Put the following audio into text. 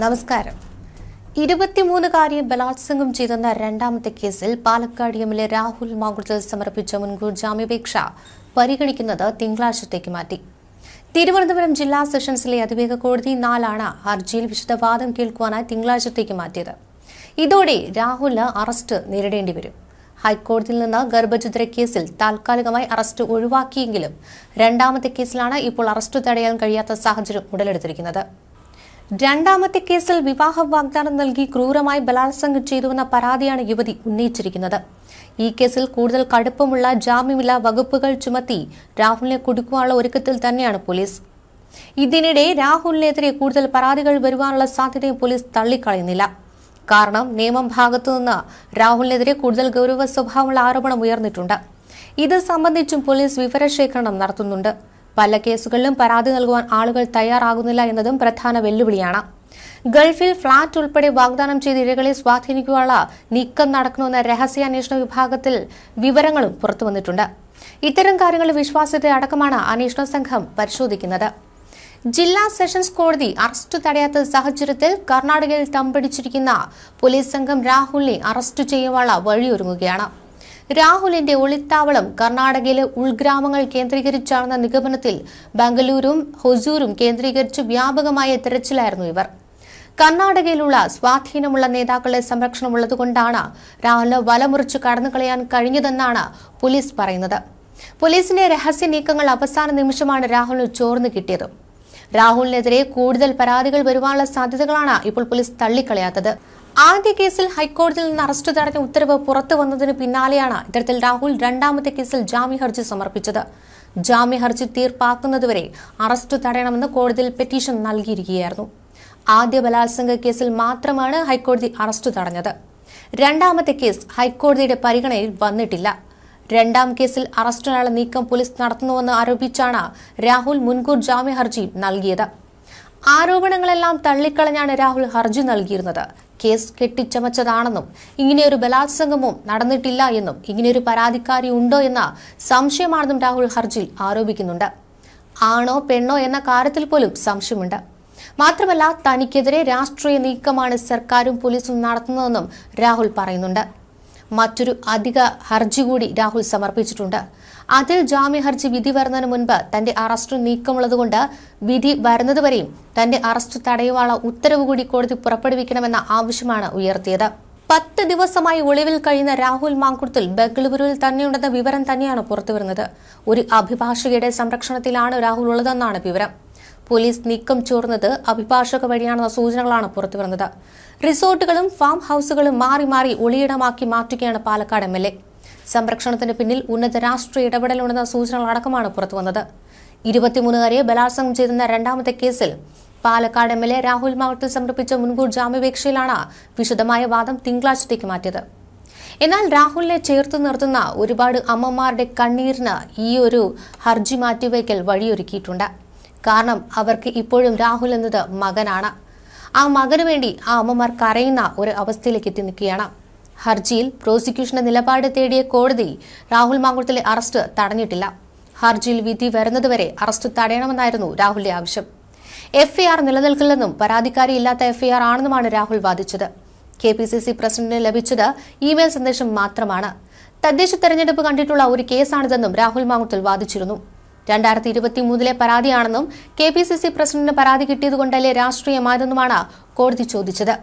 നമസ്കാരം. ഇരുപത്തിമൂന്നുകാരിയെ ബലാത്സംഗം ചെയ്തെന്ന രണ്ടാമത്തെ കേസിൽ Palakkad M L A Rahul മാങ്കുളത്തിൽ സമർപ്പിച്ച മുൻകൂർ ജാമ്യാപേക്ഷ പരിഗണിക്കുന്നത് തിങ്കളാഴ്ചത്തേക്ക് മാറ്റി. തിരുവനന്തപുരം ജില്ലാ സെഷൻസിലെ അതിവേഗ കോടതി നാലാണ് ഹർജിയിൽ വിശദവാദം കേൾക്കുവാനായി തിങ്കളാഴ്ചത്തേക്ക് മാറ്റിയത്. ഇതോടെ രാഹുലിന് അറസ്റ്റ് നേരിടേണ്ടി വരും. ഹൈക്കോടതിയിൽ നിന്ന് ഗർഭചിത്ര കേസിൽ താൽക്കാലികമായി അറസ്റ്റ് ഒഴിവാക്കിയെങ്കിലും രണ്ടാമത്തെ കേസിലാണ് ഇപ്പോൾ അറസ്റ്റ് തടയാൻ കഴിയാത്ത സാഹചര്യം ഉടലെടുത്തിരിക്കുന്നത്. രണ്ടാമത്തെ കേസിൽ വിവാഹ വാഗ്ദാനം നൽകി ക്രൂരമായി ബലാത്സംഗം ചെയ്തുവെന്ന പരാതിയാണ് യുവതി ഉന്നയിച്ചിരിക്കുന്നത്. ഈ കേസിൽ കൂടുതൽ കടുപ്പമുള്ള ജാമ്യമില്ലാ വകുപ്പുകൾ ചുമത്തി രാഹുലിനെ കുടുക്കുവാനുള്ള ഒരുക്കത്തിൽ തന്നെയാണ് പോലീസ്. ഇതിനിടെ രാഹുലിനെതിരെ കൂടുതൽ പരാതികൾ വരുവാനുള്ള സാധ്യതയും പോലീസ് തള്ളിക്കളയുന്നില്ല. കാരണം നിയമം ഭാഗത്തുനിന്ന് രാഹുലിനെതിരെ കൂടുതൽ ഗൗരവ സ്വഭാവമുള്ള ആരോപണം ഉയർന്നിട്ടുണ്ട്. ഇത് സംബന്ധിച്ചും പോലീസ് വിവരശേഖരണം നടത്തുന്നുണ്ട്. പല കേസുകളിലും പരാതി നൽകുവാൻ ആളുകൾ തയ്യാറാകുന്നില്ല എന്നതും പ്രധാന വെല്ലുവിളിയാണ്. ഗൾഫിൽ ഫ്ളാറ്റ് ഉൾപ്പെടെ വാഗ്ദാനം ചെയ്ത ഇരകളെ സ്വാധീനിക്കുവാനുള്ള നീക്കം നടക്കണമെന്ന രഹസ്യാന്വേഷണ വിഭാഗത്തിൽ വിവരങ്ങളും പുറത്തുവന്നിട്ടുണ്ട്. ഇത്തരം കാര്യങ്ങളുടെ വിശ്വാസ്യത അടക്കമാണ് അന്വേഷണ സംഘം പരിശോധിക്കുന്നത്. ജില്ലാ സെഷൻസ് കോടതി അറസ്റ്റ് തടയാത്ത സാഹചര്യത്തിൽ കർണാടകയിൽ തമ്പടിച്ചിരിക്കുന്ന പോലീസ് സംഘം രാഹുലിനെ അറസ്റ്റ് ചെയ്യുവാനുള്ള വഴിയൊരുങ്ങുകയാണ്. രാഹുലിന്റെ ഒളിത്താവളം കർണാടകയിലെ ഉൾഗ്രാമങ്ങൾ കേന്ദ്രീകരിച്ചാണെന്ന നിഗമനത്തിൽ ബംഗളൂരും ഹൊസൂരും കേന്ദ്രീകരിച്ച് വ്യാപകമായ തിരച്ചിലായിരുന്നു ഇവർ. കർണാടകയിലുള്ള സ്വാധീനമുള്ള നേതാക്കളുടെ സംരക്ഷണമുള്ളതുകൊണ്ടാണ് രാഹുലിന് വലമുറിച്ച് കടന്നു കളയാൻ കഴിഞ്ഞതെന്നാണ് പോലീസ് പറയുന്നത്. പോലീസിന്റെ രഹസ്യ നീക്കങ്ങൾ അവസാന നിമിഷമാണ് രാഹുലിന് ചോർന്നു കിട്ടിയത്. രാഹുലിനെതിരെ കൂടുതൽ പരാതികൾ വരുവാനുള്ള സാധ്യതകളാണ് ഇപ്പോൾ പോലീസ് തള്ളിക്കളയാത്തത്. ആദ്യ കേസിൽ ഹൈക്കോടതിയിൽ നിന്ന് അറസ്റ്റ് തടഞ്ഞ ഉത്തരവ് പുറത്തു വന്നതിന് പിന്നാലെയാണ് ഇത്തരത്തിൽ രാഹുൽ രണ്ടാമത്തെ കേസിൽ ജാമ്യ ഹർജി സമർപ്പിച്ചത്. ജാമ്യ ഹർജി തീർപ്പാക്കുന്നതുവരെ അറസ്റ്റ് തടയണമെന്ന് കോടതിയിൽ പെറ്റീഷൻ നൽകിയിരിക്കുകയായിരുന്നു. ആദ്യ ബലാത്സംഗ കേസിൽ മാത്രമാണ് ഹൈക്കോടതി അറസ്റ്റ് തടഞ്ഞത്. രണ്ടാമത്തെ കേസ് ഹൈക്കോടതിയുടെ പരിഗണനയിൽ വന്നിട്ടില്ല. രണ്ടാം കേസിൽ അറസ്റ്റിനുള്ള നീക്കം പോലീസ് നടത്തുന്നുവെന്ന് ആരോപിച്ചാണ് രാഹുൽ മുൻകൂർ ജാമ്യ ഹർജി നൽകിയത്. ആരോപണങ്ങളെല്ലാം തള്ളിക്കളഞ്ഞാണ് രാഹുൽ ഹർജി നൽകിയിരുന്നത്. കേസ് കെട്ടിച്ചമച്ചതാണെന്നും ഇങ്ങനെയൊരു ബലാത്സംഗവും നടന്നിട്ടില്ല എന്നും ഇങ്ങനെയൊരു പരാതിക്കാരി ഉണ്ടോ എന്ന സംശയമാണെന്നും രാഹുൽ ഹർജിയിൽ ആരോപിക്കുന്നുണ്ട്. ആണോ പെണ്ണോ എന്ന കാര്യത്തിൽ പോലും സംശയമുണ്ട്. മാത്രമല്ല തനിക്കെതിരെ രാഷ്ട്രീയ നീക്കമാണ് സർക്കാരും പോലീസും നടത്തുന്നതെന്നും രാഹുൽ പറയുന്നുണ്ട്. മറ്റൊരു അധിക ഹർജി കൂടി രാഹുൽ സമർപ്പിച്ചിട്ടുണ്ട്. അതിൽ ജാമ്യ ഹർജി വിധി വരുന്നതിന് മുൻപ് തന്റെ അറസ്റ്റ് നീക്കമുള്ളതുകൊണ്ട് വിധി വരുന്നതുവരെയും തന്റെ അറസ്റ്റ് തടയുവാനുള്ള ഉത്തരവ് കൂടി കോടതി പുറപ്പെടുവിക്കണമെന്ന ആവശ്യമാണ് ഉയർത്തിയത്. പത്ത് ദിവസമായി ഒളിവിൽ കഴിയുന്ന രാഹുൽ മാങ്കുടത്തിൽ ബംഗളൂരുവിൽ തന്നെയുണ്ടെന്ന വിവരം തന്നെയാണ് പുറത്തുവരുന്നത്. ഒരു അഭിഭാഷകയുടെ സംരക്ഷണത്തിലാണ് രാഹുൽ ഉള്ളതെന്നാണ് വിവരം. പോലീസ് നീക്കം ചോർന്നത് അഭിഭാഷക വഴിയാണെന്ന സൂചനകളാണ് പുറത്തുവരുന്നത് റിസോർട്ടുകളും ഫാം ഹൌസുകളും മാറി മാറി ഒളിയിടമാക്കി മാറ്റുകയാണ് പാലക്കാട് എം എൽ എ. സംരക്ഷണത്തിന് പിന്നിൽ ഉന്നത രാഷ്ട്രീയ ഇടപെടലുണ്ടെന്ന സൂചനകളടക്കമാണ് പുറത്തുവന്നത് ഇരുപത്തിമൂന്നുകാരിയെ ബലാത്സംഗം ചെയ്തെന്ന രണ്ടാമത്തെ കേസിൽ Palakkad M L A Rahul മാവട്ടിൽ സമർപ്പിച്ച മുൻകൂർ ജാമ്യപേക്ഷയിലാണ് വിശദമായ വാദം തിങ്കളാഴ്ചത്തേക്ക് മാറ്റിയത്. എന്നാൽ രാഹുലിനെ ചേർത്ത് നിർത്തുന്ന ഒരുപാട് അമ്മമാരുടെ കണ്ണീരിന് ഈ ഒരു ഹർജി മാറ്റിവയ്ക്കൽ വഴിയൊരുക്കിയിട്ടുണ്ട്. കാരണം അവർക്ക് ഇപ്പോഴും രാഹുൽ എന്നത് മകനാണ്. ആ മകനു വേണ്ടി ആ അമ്മമാർ കരയുന്ന ഒരു അവസ്ഥയിലേക്ക് എത്തി നിൽക്കുകയാണ്. ഹർജിയിൽ പ്രോസിക്യൂഷന്റെ നിലപാട് തേടിയ കോടതി രാഹുൽ മാങ്കുളത്തിലെ അറസ്റ്റ് തടഞ്ഞിട്ടില്ല. ഹർജിയിൽ വിധി വരുന്നതുവരെ അറസ്റ്റ് തടയണമെന്നായിരുന്നു രാഹുലിന്റെ ആവശ്യം. എഫ്ഐആർ നിലനിൽക്കില്ലെന്നും പരാതിക്കാരി ഇല്ലാത്ത എഫ്ഐആർ ആണെന്നുമാണ് രാഹുൽ വാദിച്ചത്. കെ പി സി സി പ്രസിഡന്റിന് ലഭിച്ചത് ഇമെയിൽ സന്ദേശം മാത്രമാണ്. തദ്ദേശ തെരഞ്ഞെടുപ്പ് കണ്ടിട്ടുള്ള ഒരു കേസാണിതെന്നും രാഹുൽ മാങ്കുളത്തിൽ വാദിച്ചിരുന്നു. രണ്ടായിരത്തി ഇരുപത്തി മൂന്നിലെ പരാതിയാണെന്നും കെ പി സി സി പ്രസിഡന്റിന് പരാതി കിട്ടിയതുകൊണ്ടല്ലേ രാഷ്ട്രീയമായതെന്നുമാണ് കോടതി ചോദിച്ചത്